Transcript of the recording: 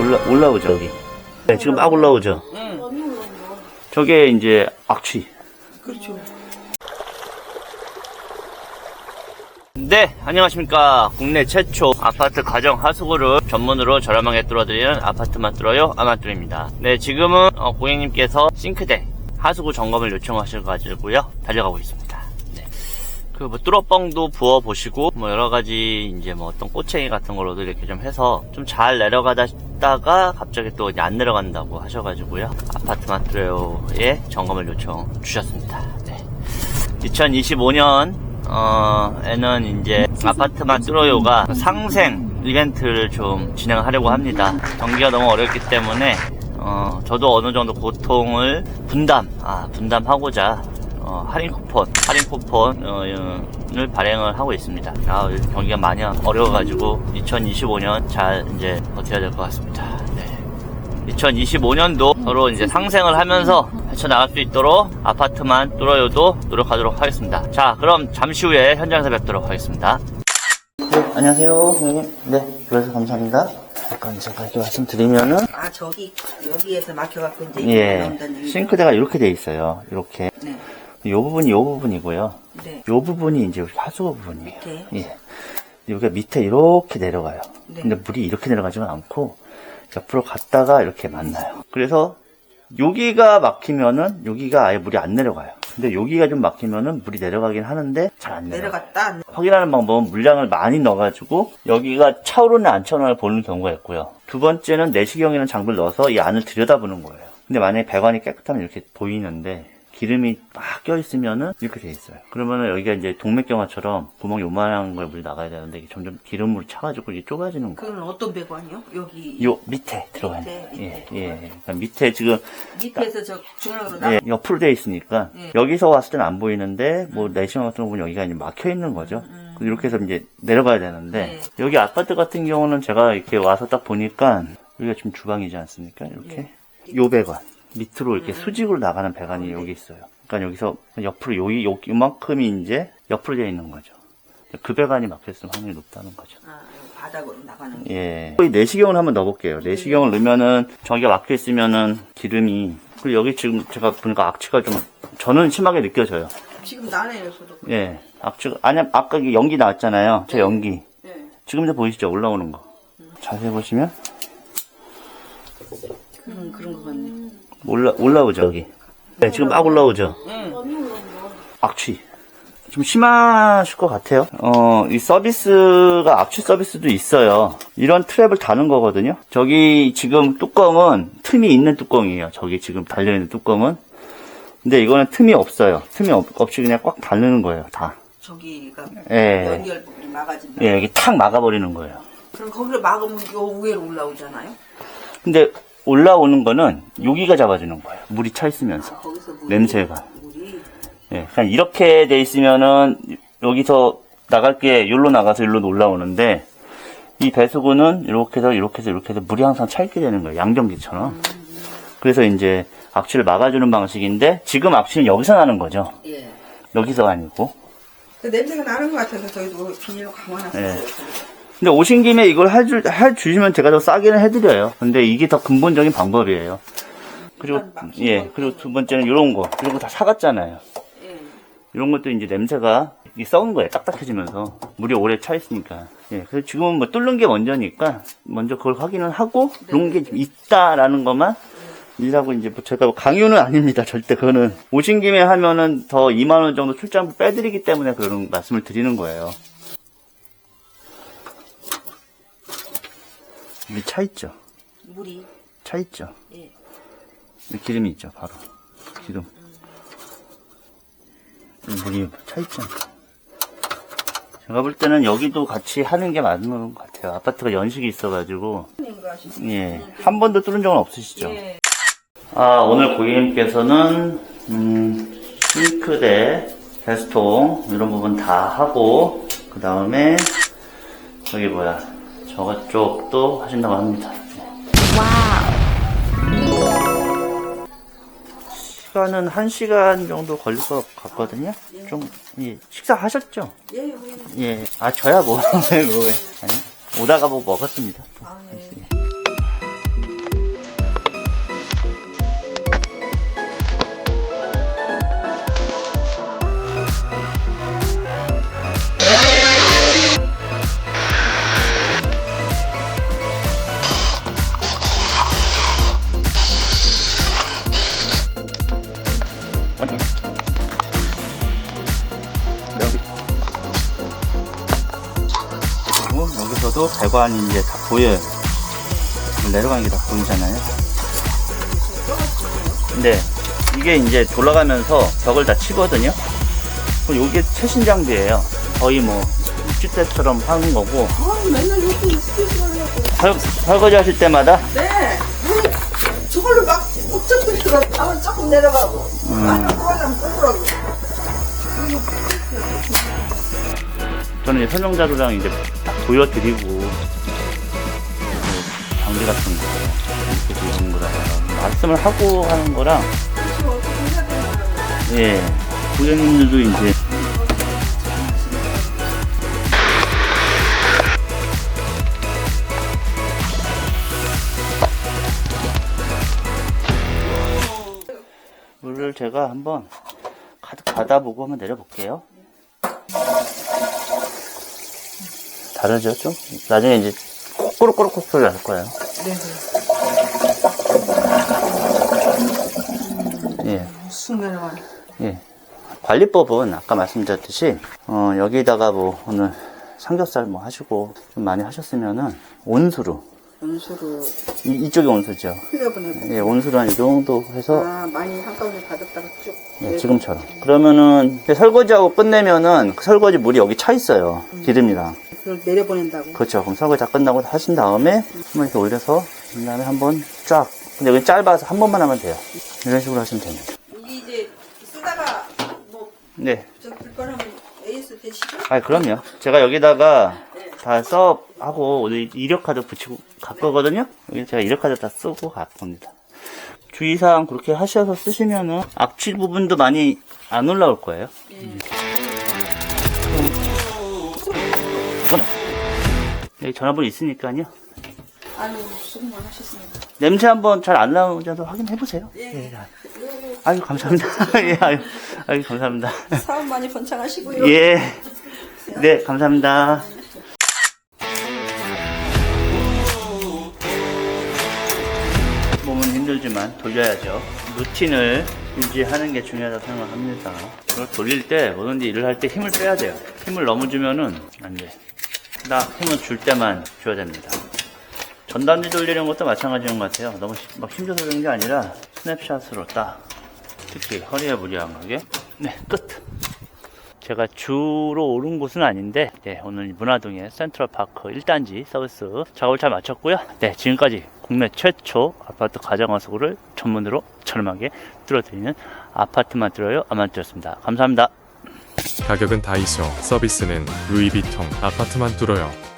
올라, 올라오죠, 여기. 네, 지금 막 올라오죠. 응. 저게 이제 악취. 그렇죠. 네, 안녕하십니까. 국내 최초 아파트 가정 하수구를 전문으로 저렴하게 뚫어드리는 아파트만 뚫어요 아마뚫입니다. 네, 지금은 어, 고객님께서 싱크대 하수구 점검을 요청하셔가지고요 달려가고 있습니다. 네. 그뭐 뚫어뻥도 부어 보시고 뭐 여러 가지 이제 뭐 어떤 꼬챙이 같은 걸로도 이렇게 좀 해서 좀 잘 내려가다 가 갑자기 또 안 내려간다고 하셔가지고요 아파트만 뚫어요에 점검을 요청 주셨습니다. 네. 2025년 어, 에는 이제 아파트만 뚫어요가 상생 이벤트를 좀 진행하려고 합니다. 경기가 너무 어렵기 때문에 어, 저도 어느 정도 고통을 분담, 아, 분담하고자 어, 할인 쿠폰, 할인 쿠폰을 발행을 하고 있습니다. 아, 경기가 많이 어려워가지고 2025년 잘 이제 버텨야 될 것 같습니다. 네. 2025년도 서로 이제 상생을 하면서 헤쳐나갈 수 있도록 아파트만 뚫어요도 노력하도록 하겠습니다. 자, 그럼 잠시 후에 현장에서 뵙도록 하겠습니다. 네, 안녕하세요, 선생님. 네, 그래서 감사합니다. 잠깐 제가 이렇게 말씀드리면은, 아 저기 여기에서 막혀갖고 이제 예? 싱크대가 이렇게 돼 있어요. 이렇게. 네. 요 부분이 요 부분이고요. 네. 요 부분이 이제 하수구 부분이에요. 밑에? 예. 여기가 밑에 이렇게 내려가요. 네. 근데 물이 이렇게 내려가지는 않고 옆으로 갔다가 이렇게 만나요. 그래서 여기가 막히면은 여기가 아예 물이 안 내려가요. 근데 여기가 좀 막히면은 물이 내려가긴 하는데 잘 안. 내려갔다 안 확인하는 방법은 물량을 많이 넣어가지고 여기가 차오르나 안 차오르나 보는 경우가 있고요. 두 번째는 내시경이라는 장비를 넣어서 이 안을 들여다보는 거예요. 근데 만약에 배관이 깨끗하면 이렇게 보이는데 기름이 막 껴있으면은 이렇게 돼 있어요. 그러면은 여기가 이제 동맥경화처럼 구멍이 요만한 걸 물이 나가야 되는데 점점 기름물이 차가지고 이게 좁아지는 거예요. 그건 어떤 배관이요? 여기 요 밑에 들어가 있는 밑에, 예, 밑에. 예. 그러니까 밑에 지금 밑에서 저 중앙으로 나 예, 옆으로 돼 있으니까 예. 여기서 왔을 때는 안 보이는데 뭐 내시경 같은 거 보면 여기가 이제 막혀 있는 거죠. 이렇게 해서 이제 내려가야 되는데 여기 아파트 같은 경우는 제가 이렇게 와서 딱 보니까 여기가 지금 주방이지 않습니까? 이렇게 요 배관 밑으로 이렇게 수직으로 나가는 배관이 여기 있어요. 그러니까 여기서 옆으로 요, 요 요만큼이 이제 옆으로 되어 있는 거죠. 그 배관이 막혔으면 확률이 높다는 거죠. 아, 바닥으로 나가는 게. 예. 이 내시경을 한번 넣어볼게요. 내시경을 넣으면은 저기가 막혀 있으면은 기름이 그리고 여기 지금 제가 보니까 악취가 좀 저는 심하게 느껴져요. 지금 나네요, 저도. 예. 악취가 아니 아까 연기 나왔잖아요. 저 연기. 예. 지금 이제 보이시죠? 올라오는 거. 자세히 보시면 그런 그런 거 같네. 올라 올라오죠 여기. 네, 지금 막 올라오죠. 응. 악취. 좀 심하실 것 같아요. 어, 이 서비스가 악취 서비스도 있어요. 이런 트랩을 다는 거거든요. 저기 지금 뚜껑은 틈이 있는 뚜껑이에요. 저기 지금 달려있는 뚜껑은. 근데 이거는 틈이 없어요. 틈이 없, 없이 그냥 꽉 닫는 거예요. 다. 저기가 예. 연결 부분이 막아진다. 예, 여기 탁 막아버리는 거예요. 그럼 거기를 막으면 요 위로 올라오잖아요. 근데 올라오는 거는 여기가 잡아주는 거예요. 물이 차 있으면서. 거기서 물이, 냄새가. 물이 예, 그냥 이렇게 돼 있으면은 여기서 나갈 게 여기로 나가서 여기로 올라오는데 이 배수구는 이렇게 해서 이렇게 해서 이렇게 해서 물이 항상 차 있게 되는 거예요. 양정기처럼. 그래서 이제 악취를 막아주는 방식인데 지금 악취는 여기서 나는 거죠. 예. 여기서가 아니고. 그 냄새가 나는 것 같아서 저희도 비닐로 감아놨어요. 예. 근데 오신 김에 이걸 해주, 해주시면 제가 더 싸게는 해드려요. 근데 이게 더 근본적인 방법이에요. 그리고, 예, 거. 그리고 두 번째는 이런 거. 이런 거 다 사갔잖아요. 예. 이런 것도 이제 냄새가 이게 썩은 거예요. 딱딱해지면서. 물이 오래 차 있으니까. 예, 그래서 지금은 뭐 뚫는 게 먼저니까 먼저 그걸 확인을 하고 이런 게 있다라는 것만 일하고 이제 뭐 제가 뭐 강요는 아닙니다. 절대 그거는 오신 김에 하면은 더 2만 원 정도 출장비 빼드리기 때문에 그런 말씀을 드리는 거예요. 이게 차 있죠? 물이 차 있죠? 예. 기름이 있죠, 바로. 기름. 이 물이 차 있잖아. 제가 볼 때는 여기도 같이 하는 게 맞는 것 같아요. 아파트가 연식이 있어가지고, 예. 한 번도 뚫은 적은 없으시죠? 예. 아, 오늘 고객님께서는, 음, 싱크대, 베스통, 이런 부분 다 하고, 그 다음에, 저기 뭐야, 저거 쪽도 하신다고 합니다. 시간은 한 시간 정도 걸릴 것 같거든요. 좀, 예, 식사하셨죠? 예, 예. 예. 아, 저야 뭐, 왜, 왜. 아니, 오다가 뭐 먹었습니다. 배관이 이제 다 보여요. 내려가는 게 다 보이잖아요. 근데 이게 이제 돌아가면서 벽을 다 치거든요. 그럼 이게 최신 장비예요. 거의 뭐 입주때처럼 하는 거고 아, 맨날 이렇게. 설, 설거지 하실 때마다 네. 뭐, 저걸로 막, 목적도 들어, 방을 조금 내려가고. 음. 아. 저는 이제 설명자료랑 이제 딱 보여드리고 그 장비 같은 거 이렇게 되는 거라 말씀을 하고 하는 거랑. 예 고객님들도 이제 물을 제가 한번 가득 받아보고 한번 내려볼게요. 다르죠, 좀? 나중에 이제 꼬르꼬르꼬르 소리 날 거예요. 네, 예, 쑥 내려가. 예. 관리법은 아까 말씀드렸듯이, 어, 여기다가 뭐, 오늘 삼겹살 뭐 하시고 좀 많이 하셨으면은 온수로, 연수로 이, 이쪽이 온수죠. 흘려보내고. 예, 온수로 한 이 정도 해서 아, 많이 한꺼번에 받았다가 쭉. 예, 지금처럼. 그러면은 설거지하고 끝내면은 그 설거지 물이 여기 차 있어요. 기름이랑. 그걸 내려보낸다고. 그렇죠. 그럼 설거지 다 끝나고 하신 다음에 한번 이렇게 올려서 그 다음에 한번 쫙. 근데 여기 짧아서 한 번만 하면 돼요. 이런 식으로 하시면 됩니다. 이게 이제 쓰다가 뭐, 네. 저 불편하면 AS 대시고? 아 그럼요. 제가 여기다가 다 서브하고 오늘 이력카드 붙이고 갈 거거든요. 여기 제가 이력카드 다 쓰고 갈 겁니다. 주의사항 그렇게 하셔서 쓰시면은 악취 부분도 많이 안 올라올 거예요. 음. 여기 전화번호 있으니까요. 아유, 수고만 하셨습니다. 냄새 한번 잘 안 나오는지도 확인해 보세요. 예. 아유 감사합니다. 예, 아유, 아유 감사합니다. 사업 많이 번창하시고요. 예. 네, 감사합니다. 몸은 힘들지만 돌려야죠. 루틴을 유지하는 게 중요하다고 생각합니다. 이걸 돌릴 때, 뭐든지 일을 할 때 힘을 빼야 돼요. 힘을 너무 주면은 안 돼. 딱 힘을 줄 때만 줘야 됩니다. 전단지 돌리는 것도 마찬가지인 것 같아요. 너무 힘- 막 힘줘서 그런 게 아니라 스냅샷으로 딱 특히 허리에 무리 안 가게. 네, 끝. 제가 주로 오른 곳은 아닌데 네, 오늘 문화동의 센트럴파크 1단지 서비스 작업을 잘 마쳤고요. 네, 지금까지 국내 최초 아파트 가정하수구를 전문으로 저렴하게 뚫어드리는 아파트만 뚫어요 아마트였습니다. 감사합니다. 가격은 다이소, 서비스는 루이비통, 아파트만 뚫어요.